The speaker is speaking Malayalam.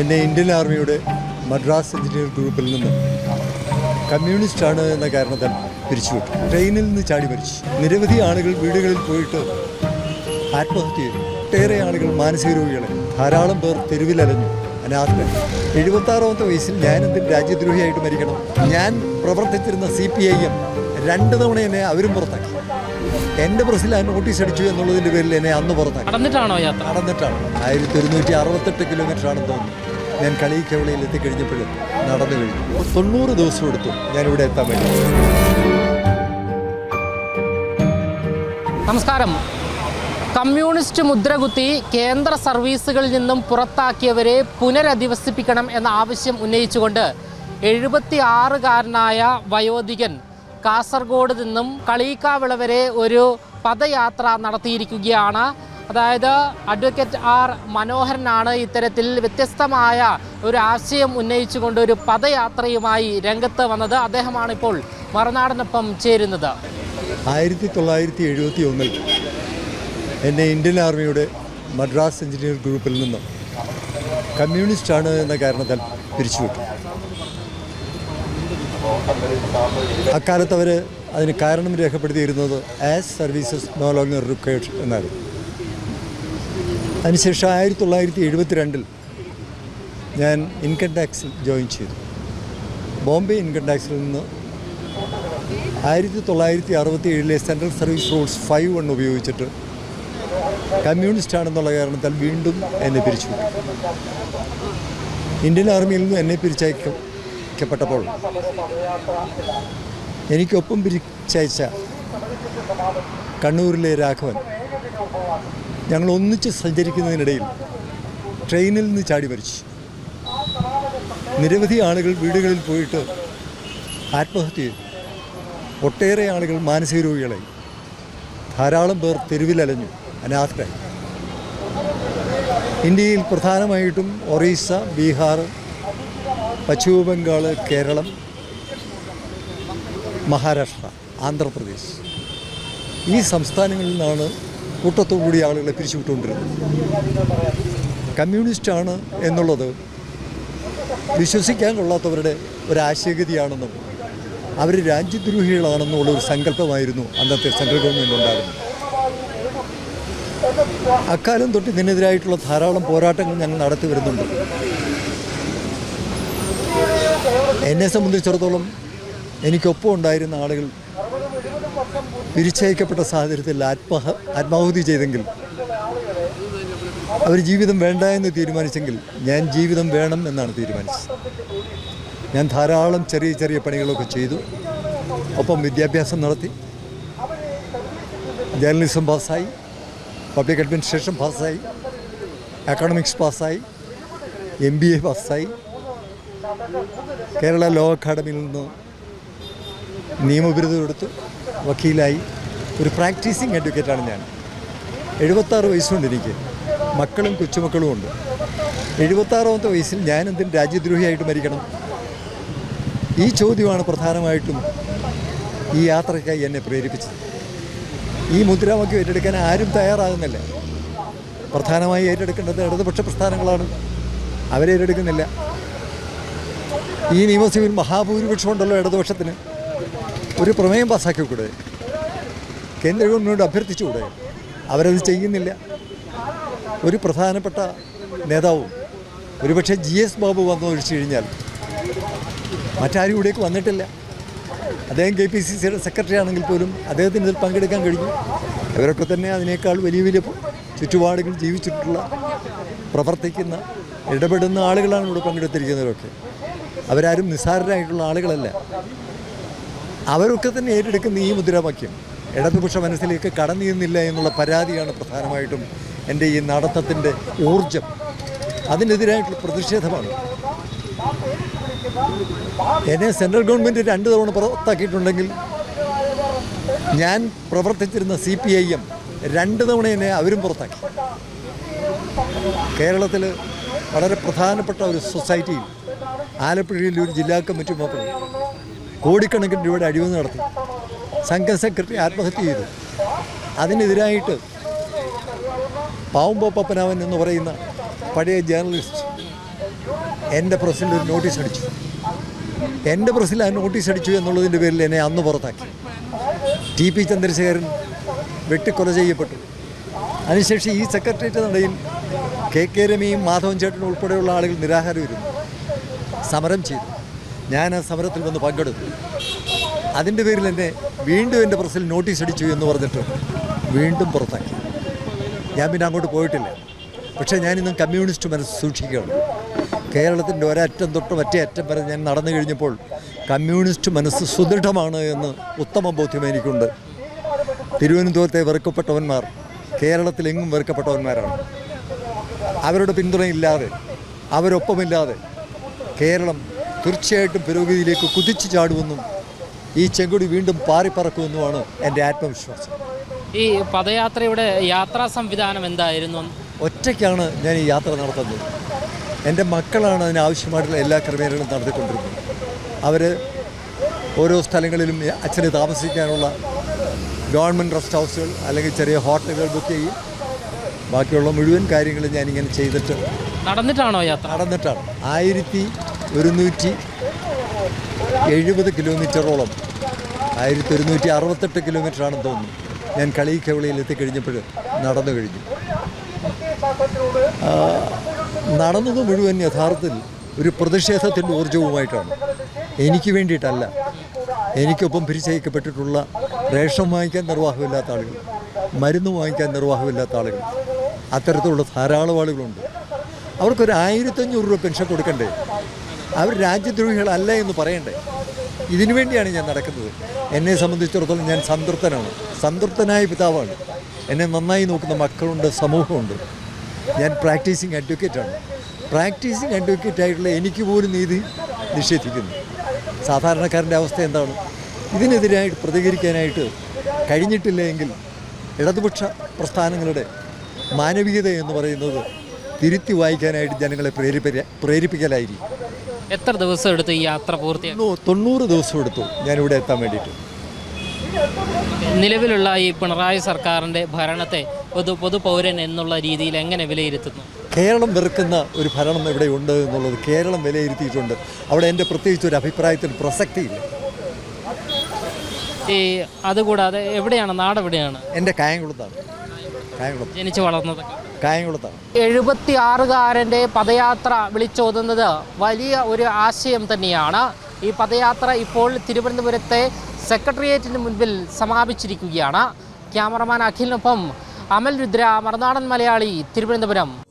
എന്നെ ഇന്ത്യൻ ആർമിയുടെ മദ്രാസ് എഞ്ചിനീയർ ഗ്രൂപ്പിൽ നിന്ന് ആണ് എന്ന കാരണത്താൽ പിരിച്ചുവിട്ടു. ട്രെയിനിൽ നിന്ന് ചാടി മരിച്ചു. നിരവധി ആളുകൾ വീടുകളിൽ പോയിട്ട് ആത്മഹത്യ ചെയ്തു. ഒട്ടേറെ ആളുകൾ മാനസിക രോഗികളെ ധാരാളം പേർ തെരുവിലലഞ്ഞു എഴുപത്തി എഴുപത്താറാമത്തെ വയസ്സിൽ ഞാൻ എന്തിൽ രാജ്യദ്രോഹിയായിട്ട് മരിക്കണം? ഞാൻ പ്രവർത്തിച്ചിരുന്ന സി പി ഐ എം രണ്ട് തവണ എന്നെ അവരും പുറത്താക്കി. എന്റെ പ്രസിൽ ആ നോട്ടീസ് അടിച്ചു എന്നുള്ളതിന്റെ പേരിൽ എന്നെ അന്ന് പുറത്താക്കി. നടന്നിട്ടാണോ യാത്ര? നടന്നിട്ടാണ്. ആയിരത്തി ഒരുന്നൂറ്റി അറുപത്തെട്ട് കിലോമീറ്റർ ആണെന്ന് തോന്നുന്നു. ഞാൻ കളിക്കവളയിൽ എത്തിക്കഴിഞ്ഞപ്പോൾ നടന്നു കഴിഞ്ഞു തൊണ്ണൂറ് ദിവസം എടുത്തു ഞാൻ ഇവിടെ എത്താൻ വേണ്ടി. നമസ്കാരം. കമ്മ്യൂണിസ്റ്റ് മുദ്രകുത്തി കേന്ദ്ര സർവീസുകളിൽ നിന്നും പുറത്താക്കിയവരെ പുനരധിവസിപ്പിക്കണം എന്ന ആവശ്യം ഉന്നയിച്ചുകൊണ്ട് എഴുപത്തി ആറുകാരനായ വയോധികൻ കാസർഗോഡ് നിന്നും കളീക്കാവിള വരെ ഒരു പദയാത്ര നടത്തിയിരിക്കുകയാണ് അതായത് അഡ്വക്കേറ്റ് ആർ മനോഹരനാണ് ഇത്തരത്തിൽ വ്യത്യസ്തമായ ഒരു ആശയം ഉന്നയിച്ചുകൊണ്ട് ഒരു പദയാത്രയുമായി രംഗത്ത് വന്നത്. അദ്ദേഹമാണ് ഇപ്പോൾ മറുനാടിനൊപ്പം ചേരുന്നത്. ആയിരത്തി തൊള്ളായിരത്തി എഴുപത്തി ഒന്നിൽ എന്നെ ഇന്ത്യൻ ആർമിയുടെ മദ്രാസ് എഞ്ചിനീയർ ഗ്രൂപ്പിൽ നിന്നും കമ്മ്യൂണിസ്റ്റ് ആണ് എന്ന കാരണത്താൽ പിരിച്ചുവിട്ടു. അക്കാലത്ത് അവർ അതിന് കാരണം രേഖപ്പെടുത്തിയിരുന്നത് as services no longer required എന്നായിരുന്നു. അതിനുശേഷം ആയിരത്തി തൊള്ളായിരത്തി എഴുപത്തിരണ്ടിൽ ഞാൻ ഇൻകം ടാക്സിൽ ജോയിൻ ചെയ്തു. ബോംബെ ഇൻകം ടാക്സിൽ നിന്ന് ആയിരത്തി തൊള്ളായിരത്തി അറുപത്തി ഏഴിലെ central service rules five one ഉപയോഗിച്ചിട്ട് കമ്മ്യൂണിസ്റ്റ് ആണെന്നുള്ള കാരണത്താൽ വീണ്ടും എന്നെ പിരിച്ചു ഇന്ത്യൻ ആർമിയിൽ നിന്ന് എന്നെ പിരിച്ചയക്കപ്പെട്ടപ്പോൾ എനിക്കൊപ്പം പിരിച്ചയച്ച കണ്ണൂരിലെ രാഘവൻ ഞങ്ങൾ ഒന്നിച്ച് സഞ്ചരിക്കുന്നതിനിടയിൽ ട്രെയിനിൽ നിന്ന് ചാടി മരിച്ചു. നിരവധി ആളുകൾ വീടുകളിൽ പോയിട്ട് ആത്മഹത്യ ചെയ്തു. ഒട്ടേറെ ആളുകൾ മാനസിക രോഗികളായി. ധാരാളം പേർ തെരുവിലലഞ്ഞു അനാഥരായി. ഇന്ത്യയിൽ പ്രധാനമായിട്ടും ഒറീസ ബീഹാർ പശ്ചിമ ബംഗാൾ കേരളം മഹാരാഷ്ട്ര ആന്ധ്രാപ്രദേശ്. ഈ സംസ്ഥാനങ്ങളിൽ നിന്നാണ് കൂട്ടത്തോടുകൂടി ആളുകളെ പിരിച്ചുവിട്ടുകൊണ്ടിരുന്നത്. കമ്മ്യൂണിസ്റ്റാണ് എന്നുള്ളത് വിശ്വസിക്കാൻ കൊള്ളാത്തവരുടെ ഒരാശയഗതിയാണെന്നും അവർ രാജ്യദ്രോഹികളാണെന്നുള്ള ഒരു സങ്കല്പമായിരുന്നു അന്നത്തെ സെൻട്രൽ ഗവൺമെന്റ് ഉണ്ടാകുന്നത് അക്കാലം തൊട്ട് ഇതിനെതിരായിട്ടുള്ള ധാരാളം പോരാട്ടങ്ങൾ ഞങ്ങൾ നടത്തി വരുന്നുണ്ട്. എന്നെ സംബന്ധിച്ചിടത്തോളം എനിക്കൊപ്പം ഉണ്ടായിരുന്ന ആളുകൾ പിരിച്ചയക്കപ്പെട്ട സാഹചര്യത്തിൽ ആത്മഹ ആത്മാഹുതി ചെയ്തെങ്കിൽ അവർ ജീവിതം വേണ്ട എന്ന് തീരുമാനിച്ചെങ്കിൽ ഞാൻ ജീവിതം വേണം എന്നാണ് തീരുമാനിച്ചത്. ഞാൻ ധാരാളം ചെറിയ ചെറിയ പണികളൊക്കെ ചെയ്തു. ഒപ്പം വിദ്യാഭ്യാസം നടത്തി. ജേർണലിസം പാസ്സായി. പബ്ലിക് അഡ്മിനിസ്ട്രേഷൻ പാസ്സായി. അക്കാഡമിക്സ് പാസ്സായി. എം ബി എ പാസ്സായി. കേരള ലോ അക്കാഡമിയിൽ നിന്ന് നിയമബിരുദം എടുത്തു. വക്കീലായി. ഒരു പ്രാക്ടീസിങ് അഡ്വക്കേറ്റാണ് ഞാൻ. എഴുപത്താറ് വയസ്സുണ്ട് എനിക്ക്. മക്കളും കൊച്ചുമക്കളും ഉണ്ട്. എഴുപത്താറാമത്തെ വയസ്സിൽ ഞാൻ എന്തിന് രാജ്യദ്രോഹിയായിട്ട് മരിക്കണം? ഈ ചോദ്യമാണ് പ്രധാനമായിട്ടും ഈ യാത്രയ്ക്കായി എന്നെ പ്രേരിപ്പിച്ചത്. ഈ മുദ്രാവാക്യം ഏറ്റെടുക്കാൻ ആരും തയ്യാറാകുന്നില്ല. പ്രധാനമായി ഏറ്റെടുക്കേണ്ടത് ഇടതുപക്ഷ പ്രസ്ഥാനങ്ങളാണ്. അവരെ ഏറ്റെടുക്കുന്നില്ല. ഈ നിയമസഭയിൽ മഹാഭൂരിപക്ഷം ഉണ്ടല്ലോ ഇടതുപക്ഷത്തിന്. ഒരു പ്രമേയം പാസ്സാക്കിക്കൂടെ കേന്ദ്ര ഗവൺമെന്റ് അഭ്യർത്ഥിച്ചുകൂടെ അവരത് ചെയ്യുന്നില്ല. ഒരു പ്രധാനപ്പെട്ട നേതാവും ഒരുപക്ഷെ ജി എസ് ബാബു വന്നു ഒഴിച്ചു കഴിഞ്ഞാൽ മറ്റാരും ഇവിടേക്ക് വന്നിട്ടില്ല. അദ്ദേഹം കെ പി സി സിയുടെ സെക്രട്ടറി ആണെങ്കിൽ പോലും അദ്ദേഹത്തിന് ഇതിൽ പങ്കെടുക്കാൻ കഴിഞ്ഞു. അവരൊക്കെ തന്നെ അതിനേക്കാൾ വലിയ വലിയ ചുറ്റുപാടുകൾ ജീവിച്ചിട്ടുള്ള പ്രവർത്തിക്കുന്ന ഇടപെടുന്ന ആളുകളാണ് ഇവിടെ പങ്കെടുത്തിരിക്കുന്നവരൊക്കെ. അവരാരും നിസ്സാരരായിട്ടുള്ള ആളുകളല്ല. അവരൊക്കെ തന്നെ ഏറ്റെടുക്കുന്ന ഈ മുദ്രാവാക്യം. ഇടതുപക്ഷ മനസ്സിലേക്ക് കടന്നിരുന്നില്ല എന്നുള്ള പരാതിയാണ് പ്രധാനമായിട്ടും എന്റെ ഈ നടത്തത്തിന്റെ ഊർജം അതിനെതിരായിട്ടുള്ള പ്രതിഷേധമാണ്. എന്നെ സെൻട്രൽ ഗവൺമെന്റ് രണ്ട് തവണ പുറത്താക്കിയിട്ടുണ്ടെങ്കിൽ ഞാൻ പ്രവർത്തിച്ചിരുന്ന സി പി ഐ എം രണ്ട് തവണ എന്നെ അവരും പുറത്താക്കി. കേരളത്തിൽ വളരെ പ്രധാനപ്പെട്ട ഒരു സൊസൈറ്റിയിൽ ആലപ്പുഴയിൽ ഒരു ജില്ലാ കമ്മിറ്റി മെമ്പർ കോടിക്കണക്കിന് രൂപയുടെ അഴിമതി നടത്തി. സംഘം സെക്രട്ടറി ആത്മഹത്യ ചെയ്തു. അതിനെതിരായിട്ട് പാവുമ്പോ പപ്പനാവൻ എന്ന് പറയുന്ന പഴയ ജേർണലിസ്റ്റ് എന്റെ പ്രസിൽ ഒരു നോട്ടീസ് അടിച്ചു. എന്റെ പ്രസിൽ ആ നോട്ടീസ് അടിച്ചു എന്നുള്ളതിന്റെ പേരിൽ എന്നെ അന്ന് പുറത്താക്കി. ടി പി ചന്ദ്രശേഖരൻ വെട്ടിക്കൊല ചെയ്യപ്പെട്ടു. അതിനുശേഷം ഈ സെക്രട്ടേറിയറ്റ് നടയിൽ കെ കെ രമയും മാധവൻ ചേട്ടനും ഉൾപ്പെടെയുള്ള ആളുകൾ നിരാഹാരം ഇരുന്നു സമരം ചെയ്തു. ഞാൻ ആ സമരത്തിൽ വന്ന് പങ്കെടുത്തു അതിന്റെ പേരിൽ എന്നെ വീണ്ടും എന്റെ പ്രസിൽ നോട്ടീസ് അടിച്ചു എന്ന് പറഞ്ഞിട്ട് വീണ്ടും പുറത്താക്കി. ഞാൻ പിന്നെ അങ്ങോട്ട് പോയിട്ടില്ല. പക്ഷേ ഞാനിന്നും കമ്മ്യൂണിസ്റ്റ് മനസ്സ് സൂക്ഷിക്കുകയാണ്. കേരളത്തിന്റെ ഒരറ്റം തൊട്ട് മറ്റേ അറ്റം വരെ ഞാൻ നടന്നു കഴിഞ്ഞപ്പോൾ കമ്മ്യൂണിസ്റ്റ് മനസ്സ് സുദൃഢമാണ് എന്ന് ഉത്തമ ബോധ്യം എനിക്കുണ്ട്. തിരുവനന്തപുരത്തെ വെറുക്കപ്പെട്ടവന്മാർ കേരളത്തിലെങ്ങും വെറുക്കപ്പെട്ടവന്മാരാണ്. അവരുടെ പിന്തുണയില്ലാതെ അവരൊപ്പമില്ലാതെ കേരളം തീർച്ചയായിട്ടും പുരോഗതിയിലേക്ക് കുതിച്ചു ചാടുമെന്നും ഈ ചെങ്കുടി വീണ്ടും പാറിപ്പറക്കുമെന്നുമാണ് എന്റെ ആത്മവിശ്വാസം. ഈ പദയാത്രയുടെ യാത്രാ സംവിധാനം എന്തായിരുന്നു? ഒറ്റയ്ക്കാണ് ഞാൻ ഈ യാത്ര നടത്തുന്നത്. എന്റെ മക്കളാണ് അതിനാവശ്യമായിട്ടുള്ള എല്ലാ ക്രമീകരണങ്ങളും നടത്തിക്കൊണ്ടിരുന്നത്. അവർ ഓരോ സ്ഥലങ്ങളിലും അച്ഛന് താമസിക്കാനുള്ള ഗവൺമെന്റ് റെസ്റ്റ് ഹൗസുകൾ അല്ലെങ്കിൽ ചെറിയ ഹോട്ടലുകൾ ബുക്ക് ചെയ്യും. ബാക്കിയുള്ള മുഴുവൻ കാര്യങ്ങളും ഞാനിങ്ങനെ ചെയ്തിട്ട് നടന്നിട്ടാണോ യാത്ര? നടന്നിട്ടാണ്. ആയിരത്തി ഒരുന്നൂറ്റി എഴുപത് കിലോമീറ്ററോളം. ആയിരത്തി ഒരുന്നൂറ്റി അറുപത്തെട്ട് കിലോമീറ്ററാണെന്ന് തോന്നുന്നു. ഞാൻ കളിക്കവളിയിൽ എത്തിക്കഴിഞ്ഞപ്പോൾ നടന്നു കഴിഞ്ഞു. നടന്നത് മുഴുവൻ യഥാർത്ഥത്തിൽ ഒരു പ്രതിഷേധത്തിന്റെ ഊർജവുമായിട്ടാണ് എനിക്ക് വേണ്ടിയിട്ടല്ല. എനിക്കൊപ്പം പിരിച്ചയക്കപ്പെട്ടിട്ടുള്ള റേഷൻ വാങ്ങിക്കാൻ നിർവാഹമില്ലാത്ത ആളുകൾ മരുന്ന് വാങ്ങിക്കാൻ നിർവാഹമില്ലാത്ത ആളുകൾ അത്തരത്തിലുള്ള ധാരാളം ആളുകളുണ്ട്. അവർക്കൊരു ആയിരത്തഞ്ഞൂറ് രൂപ പെൻഷൻ കൊടുക്കണ്ടേ? അവർ രാജ്യദ്രോഹികളല്ല എന്ന് പറയണ്ടേ? ഇതിനു വേണ്ടിയാണ് ഞാൻ നടക്കുന്നത്. എന്നെ സംബന്ധിച്ചിടത്തോളം ഞാൻ സംതൃപ്തനാണ്. സംതൃപ്തനായ പിതാവാണ്. എന്നെ നന്നായി നോക്കുന്ന മക്കളുണ്ട് സമൂഹമുണ്ട്. ഞാൻ പ്രാക്ടീസിങ് അഡ്വക്കേറ്റാണ്. പ്രാക്ടീസിങ് അഡ്വക്കേറ്റ് ആയിട്ടുള്ള എനിക്ക് പോലും നീതി നിഷേധിക്കുന്നു. സാധാരണക്കാരന്റെ അവസ്ഥ എന്താണ്? ഇതിനെതിരായിട്ട് പ്രതികരിക്കാനായിട്ട് കഴിഞ്ഞിട്ടില്ല എങ്കിൽ ഇടതുപക്ഷ പ്രസ്ഥാനങ്ങളുടെ മാനവികത എന്ന് പറയുന്നത് തിരുത്തി വായിക്കാനായിട്ട് ജനങ്ങളെ പ്രേരിപ്പിക്ക പ്രേരിപ്പിക്കലായിരിക്കും. എത്ര ദിവസം എടുത്തു ഈ യാത്ര പൂർത്തിയാക്കി തൊണ്ണൂ- തൊണ്ണൂറ് ദിവസം എടുത്തു ഞാൻ ഇവിടെ എത്താൻ വേണ്ടിയിട്ട്. നിലവിലുള്ള ഈ പിണറായി സർക്കാരിന്റെ ഭരണത്തെ പൊതു പൊതുപൗരൻ എന്നുള്ള രീതിയിൽ എങ്ങനെ വിലയിരുത്തുന്നു? കേരളം വെറുക്കുന്ന ഒരു ഭരണം ഇവിടെ ഉണ്ട് എന്നുള്ളത് കേരളം വിലയിരുത്തിയിട്ടുണ്ട്. അവിടെ എന്റെ പ്രത്യേകിച്ച് ഒരു അഭിപ്രായത്തിന് പ്രസക്തിയില്ല. ഈ അതുകൂടാതെ എവിടെയാണ് നാടെവിടെയാണ്? എന്റെ കായംകുളത്താണ്. കായംകുളം. ജനിച്ചു വളർന്നത്. എഴുപത്തി ആറുകാരന്റെ പദയാത്ര വിളിച്ചോതുന്നത് വലിയ ഒരു ആശയം തന്നെയാണ്. ഈ പദയാത്ര ഇപ്പോൾ തിരുവനന്തപുരത്തെ സെക്രട്ടേറിയറ്റിന് മുൻപിൽ സമാപിച്ചിരിക്കുകയാണ്. ക്യാമറമാൻ അഖിലിനൊപ്പം അമൽ രുദ്ര മറുനാടൻ മലയാളി തിരുവനന്തപുരം.